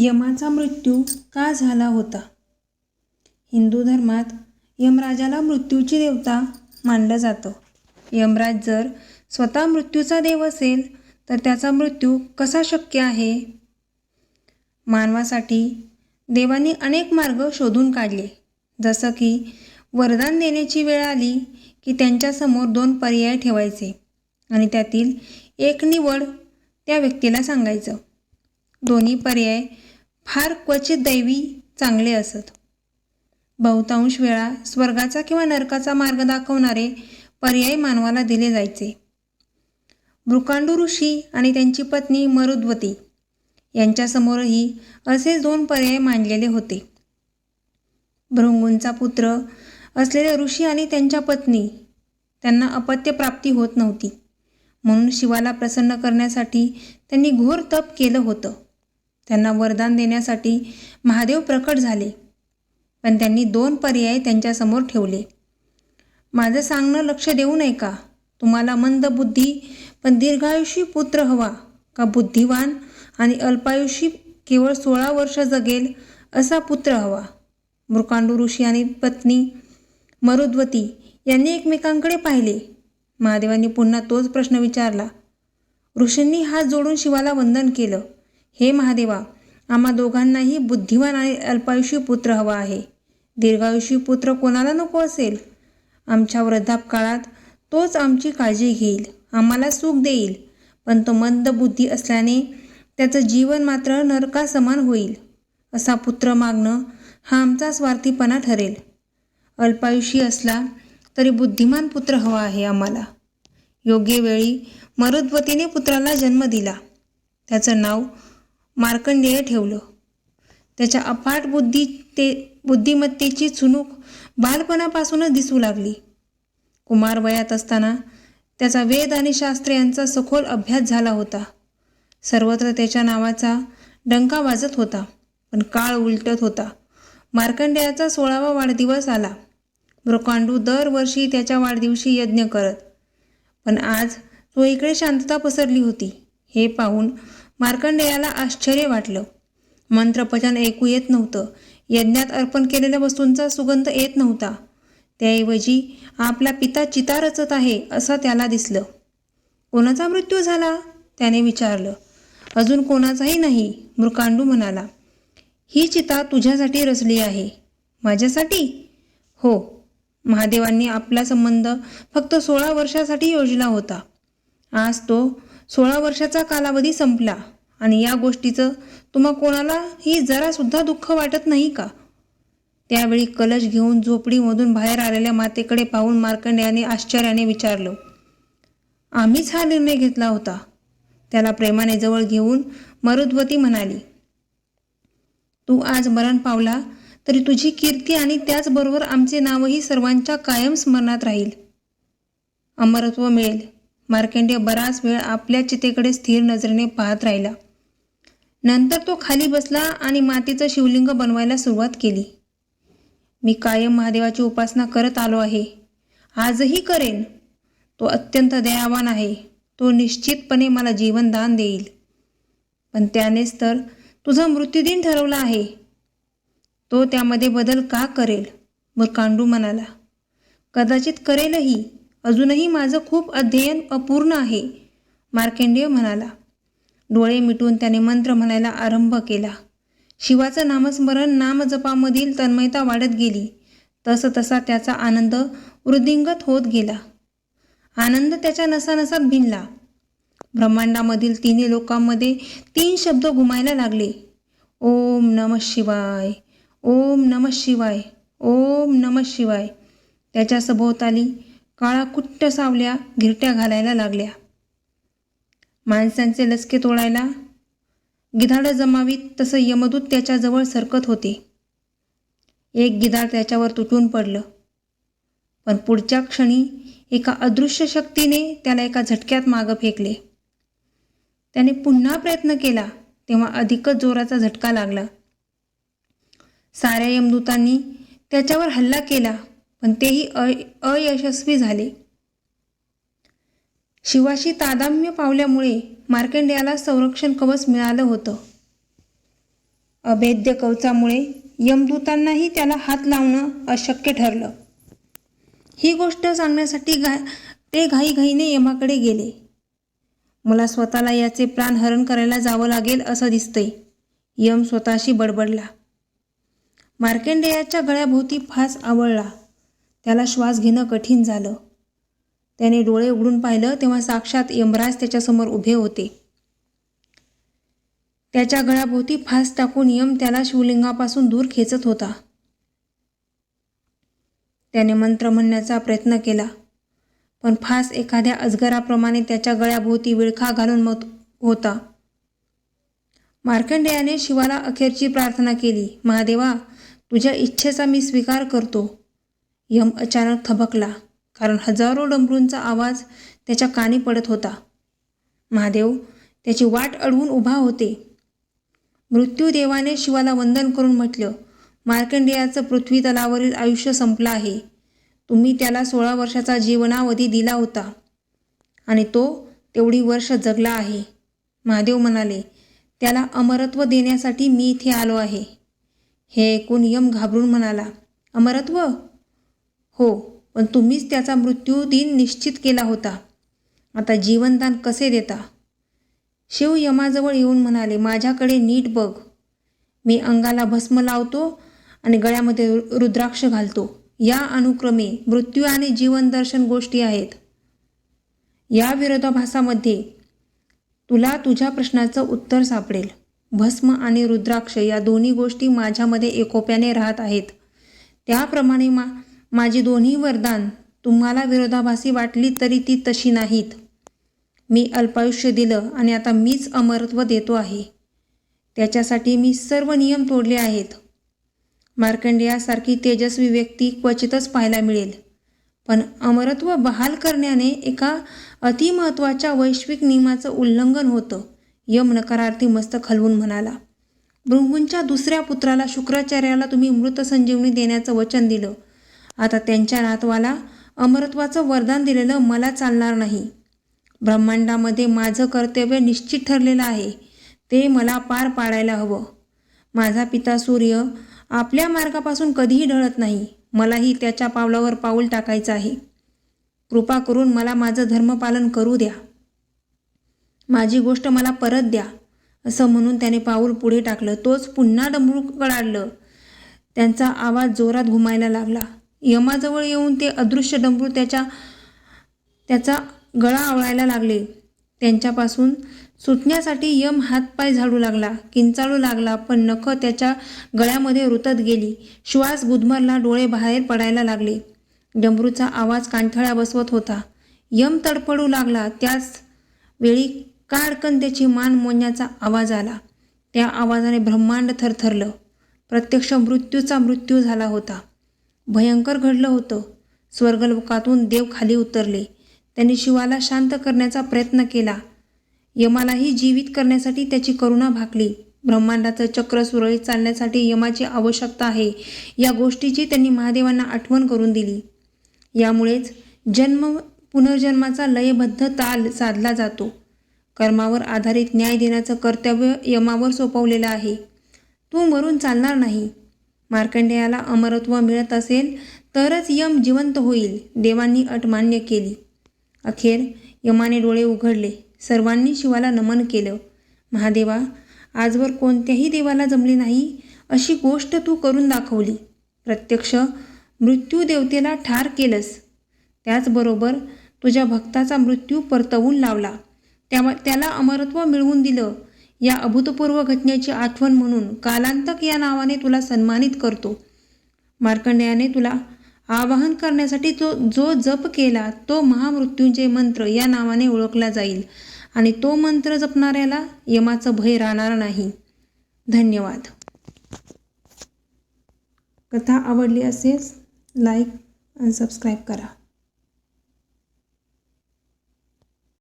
यमाचा मृत्यू का झाला होता? हिंदू धर्मात यमराजाला मृत्यूची देवता मानलं जातं. यमराज जर स्वतः मृत्यूचा देव असेल तर त्याचा मृत्यू कसा शक्य आहे? मानवासाठी देवांनी अनेक मार्ग शोधून काढले. जसं की वरदान देण्याची वेळ आली की त्यांच्यासमोर दोन पर्याय ठेवायचे आणि त्यातील एक निवड त्या व्यक्तीला सांगायचं. दोन्ही पर्याय फार क्वचित दैवी चांगले असत. बहुतांश वेळा स्वर्गाचा किंवा नरकाचा मार्ग दाखवणारे पर्याय मानवाला दिले जायचे. मृकांडू ऋषी आणि त्यांची पत्नी मरुद्वती यांच्यासमोरही असेच दोन पर्याय मांडलेले होते. भृंगूंचा पुत्र असलेले ऋषी आणि त्यांच्या पत्नी त्यांना अपत्य प्राप्ती होत नव्हती. म्हणून शिवाला प्रसन्न करण्यासाठी त्यांनी घोर तप केलं होतं. त्यांना वरदान देण्यासाठी महादेव प्रकट झाले. पण त्यांनी दोन पर्याय त्यांच्यासमोर ठेवले. माझं सांगणं लक्ष देऊ नये का? तुम्हाला मंद बुद्धी पण दीर्घायुषी पुत्र हवा का बुद्धिवान आणि अल्पायुषी केवळ सोळा वर्ष जगेल असा पुत्र हवा? मृकांडू ऋषी आणि पत्नी मरुद्वती यांनी एकमेकांकडे पाहिले. महादेवांनी पुन्हा तोच प्रश्न विचारला. ऋषींनी हात जोडून शिवाला वंदन केलं. हे महादेवा आम्हा दोघांनाही बुद्धिमान आणि अल्पायुषी पुत्र हवा आहे. दीर्घायुषी पुत्र कोणाला नको असेल? आमच्या वृद्धापकाळात तोच आमची काळजी घेईल आम्हाला सुख देईल. पण तो मंद बुद्धी असल्याने त्याचं जीवन मात्र नरकासमान होईल. असा पुत्र मागणं हा आमचा स्वार्थीपणा ठरेल. अल्पायुषी असला तरी बुद्धिमान पुत्र हवा आहे आम्हाला. योग्य वेळी मरुद्वतीने पुत्राला जन्म दिला. त्याचं नाव मार्कंडेय ठेवलं. त्याच्या अफाट बुद्धी ते बुद्धिमत्तेची चुणूक बालपणापासूनच दिसू लागली. कुमार वयात असताना त्याचा वेद आणि शास्त्र यांचा सखोल अभ्यास झाला होता. सर्वत्र त्याच्या नावाचा डंका वाजत होता पण काळ उलटत होता. मार्कंडेयाचा सोळावा वाढदिवस आला. ब्रोकांडू दरवर्षी त्याच्या वाढदिवशी यज्ञ करत. पण आज तो इकडे शांतता पसरली होती. हे पाहून मार्कंडेयाला आश्चर्य वाटलं. मंत्रपचन ऐकू येत नव्हतं. यज्ञात अर्पण केलेल्या वस्तूंचा सुगंध येत नव्हता. त्याऐवजी आपला पिता चिता रचत आहे असं त्याला दिसलं. कोणाचा मृत्यू झाला? त्याने विचारलं. अजून कोणाचाही नाही मृकांडू म्हणाला. ही चिता तुझ्यासाठी रचली आहे. माझ्यासाठी? हो. महादेवांनी आपला संबंध फक्त सोळा वर्षासाठी योजला होता. आज तो सोळा वर्षाचा कालावधी संपला आणि या गोष्टीचं तुम्हा कोणालाही जरासुद्धा दुःख वाटत नाही का? त्यावेळी कलश घेऊन झोपडीमधून बाहेर आलेल्या मातेकडे पाहून मार्कंड्याने आश्चर्याने विचारलं आम्हीच हा निर्णय घेतला होता. त्याला प्रेमाने जवळ घेऊन मरुद्वती म्हणाली तू आज मरण पावला तरी तुझी कीर्ती आणि त्याचबरोबर आमचे नावही सर्वांच्या कायम स्मरणात राहील. अमरत्व मिळेल. मार्कंडे बराच वेळ आपल्या चितेकडे स्थिर नजरेने पाहत राहिला. नंतर तो खाली बसला आणि मातीचं शिवलिंग बनवायला सुरुवात केली. मी कायम महादेवाची उपासना करत आलो आहे. आजही करेन. तो अत्यंत दयावान आहे. तो निश्चितपणे मला जीवनदान देईल. पण त्यानेच तर तुझा मृत्यूदिन ठरवला आहे. तो त्यामध्ये बदल का करेल? मुरकांडू म्हणाला. कदाचित करेलही. अजूनही माझं खूप अध्ययन अपूर्ण आहे. मार्केंडेय म्हणाला. डोळे मिटून त्याने मंत्र म्हणायला आरंभ केला. शिवाचं नामस्मरण नामजपामधील तन्मयता वाढत गेली. तसं तसा त्याचा आनंद वृद्धिंगत होत गेला. आनंद त्याच्या नसानसात भिनला. ब्रह्मांडामधील तिन्ही लोकांमध्ये तीन शब्द घुमायला लागले. ओम नम शिवाय ओम नम शिवाय ओम नम शिवाय. त्याच्या सभोवताली काळा कुट्ट सावल्या घिरट्या घालायला लागल्या. माणसांचे लचके तोडायला गिधाडं जमावीत तसं यमदूत त्याच्याजवळ सरकत होते. एक गिधाड त्याच्यावर तुटून पडलं. पण पुढच्या क्षणी एका अदृश्य शक्तीने त्याला एका झटक्यात मागं फेकले. त्याने पुन्हा प्रयत्न केला तेव्हा अधिकच जोराचा झटका लागला. साऱ्या यमदूतांनी त्याच्यावर हल्ला केला. पण तेही अय अयशस्वी झाले. शिवाशी तादाम्य पावल्यामुळे मार्कंडेयाला संरक्षण कवच मिळालं होतं. अभेद्य कवचामुळे यमदूतांनाही त्याला हात लावणं अशक्य ठरलं. ही गोष्ट सांगण्यासाठी गा ते घाईघाईने यमाकडे गेले. मला स्वतःला याचे प्राण हरण करायला जावं लागेल असं दिसतंय. यम स्वतःशी बडबडला. मार्केंडेयाच्या गळ्याभोवती फास आवळला. त्याला श्वास घेणं कठीण झालं. त्याने डोळे उघडून पाहिलं तेव्हा साक्षात यमराज त्याच्यासमोर उभे होते. त्याच्या गळ्याभोवती फास टाकून यम त्याला शिवलिंगापासून दूर खेचत होता. त्याने मंत्र म्हणण्याचा प्रयत्न केला पण फास एखाद्या अजगराप्रमाणे त्याच्या गळ्याभोवती विळखा घालून मत होता. मार्कंडेयाने शिवाला अखेरची प्रार्थना केली महादेवा तुझ्या इच्छेचा मी स्वीकार करतो. यम अचानक थबकला कारण हजारो डमरूंचा आवाज त्याच्या कानी पडत होता. महादेव त्याची वाट अडवून उभा होते. मृत्यूदेवाने शिवाला वंदन करून म्हटलं मार्कंडेयाचं पृथ्वी तलावरील आयुष्य संपलं आहे. तुम्ही त्याला सोळा वर्षाचा जीवनावधी दिला होता आणि तो तेवढी वर्ष जगला आहे. महादेव म्हणाले त्याला अमरत्व देण्यासाठी मी इथे आलो आहे. हे ऐकून यम घाबरून म्हणाला अमरत्व? हो पण तुम्हीच त्याचा मृत्यू दिन निश्चित केला होता. आता जीवनदान कसे देता? शिव यमाजवळ येऊन म्हणाले माझ्याकडे नीट बघ. मी अंगाला भस्म लावतो आणि गळ्यामध्ये रु- रुद्राक्ष घालतो. या अनुक्रमे मृत्यू आणि जीवनदर्शन गोष्टी आहेत. या विरोधाभासामध्ये तुला तुझ्या प्रश्नाचं उत्तर सापडेल. भस्म आणि रुद्राक्ष या दोन्ही गोष्टी माझ्यामध्ये एकोप्याने राहत आहेत. त्याप्रमाणे मा माझी दोन्ही वरदान तुम्हाला विरोधाभासी वाटली तरी ती तशी नाहीत. मी अल्पायुष्य दिलं आणि आता मीच अमरत्व देतो आहे. त्याच्यासाठी मी सर्व नियम तोडले आहेत. मार्कंडेयासारखी तेजस्वी व्यक्ती क्वचितच पाहायला मिळेल. पण अमरत्व बहाल करण्याने एका अतिमहत्त्वाच्या वैश्विक नियमाचं उल्लंघन होतं यम नकारार्थी मस्तक हलवून म्हणाला. भृंगूंच्या दुसऱ्या पुत्राला शुक्राचार्याला तुम्ही मृत संजीवनी देण्याचं वचन दिलं. आता त्यांच्या नातवाला अमरत्वाचं वरदान दिलेलं मला चालणार नाही. ब्रह्मांडामध्ये माझं कर्तव्य निश्चित ठरलेलं आहे. ते मला पार पाडायला हवं. माझा पिता सूर्य आपल्या मार्गापासून कधीही ढळत नाही. मलाही त्याच्या पावलावर पाऊल टाकायचं आहे. कृपा करून मला माझं धर्मपालन करू द्या. माझी गोष्ट मला परत द्या असं म्हणून त्याने पाऊल पुढे टाकलं. तोच पुन्हा डमरू गळाडलं त्यांचा आवाज जोरात घुमायला लागला. यमाजवळ येऊन ते अदृश्य डमरू त्याच्या त्याचा गळा आवळायला लागले. त्यांच्यापासून सुटण्यासाठी यम हातपाय झाडू लागला किंचाळू लागला पण नखं त्याच्या गळ्यामध्ये रुतत गेली. श्वास गुदमरला डोळे बाहेर पडायला लागले. डमरूचा आवाज कांठळ्या बसवत होता. यम तडफडू लागला. त्याच वेळी काडकन त्याची मान मोडण्याचा आवाज आला. त्या आवाजाने ब्रह्मांड थरथरलं. प्रत्यक्ष मृत्यूचा मृत्यू झाला होता. भयंकर घडलं होतं. स्वर्गलोकातून देव खाली उतरले. त्यांनी शिवाला शांत करण्याचा प्रयत्न केला. यमालाही जीवित करण्यासाठी त्याची करुणा भाकली ब्रह्मांडाचं चक्र सुरळीत चालण्यासाठी यमाची आवश्यकता आहे या गोष्टीची त्यांनी महादेवांना आठवण करून दिली. यामुळेच जन्म पुनर्जन्माचा लयबद्ध ताल साधला जातो. कर्मावर आधारित न्याय देण्याचं कर्तव्य यमावर सोपवलेलं आहे. तू मरून चालणार नाही. मार्कंडेयाला अमरत्व मिळत असेल तरच यम जिवंत होईल देवांनी अट मान्य केली. अखेर यमाने डोळे उघडले सर्वांनी शिवाला नमन केलं. महादेवा आजवर कोणत्याही देवाला जमली नाही अशी गोष्ट तू करून दाखवली. प्रत्यक्ष मृत्यू देवतेला ठार केलंस. त्याचबरोबर तुझ्या भक्ताचा मृत्यू परतवून लावला. त्या त्याला अमरत्व मिळवून दिलं. या अभूतपूर्व घटनेची आठवण म्हणून कालांतक या नावाने तुला सन्मानित करतो. मार्कंडेयाने तुला आवाहन करण्यासाठी तो जो जप केला तो महामृत्यूंजय मंत्र या नावाने ओळखला जाईल आणि तो मंत्र जपणाऱ्याला यमाचं भय राहणार नाही. धन्यवाद. कथा आवडली असेल लाईक आणि सबस्क्राईब करा.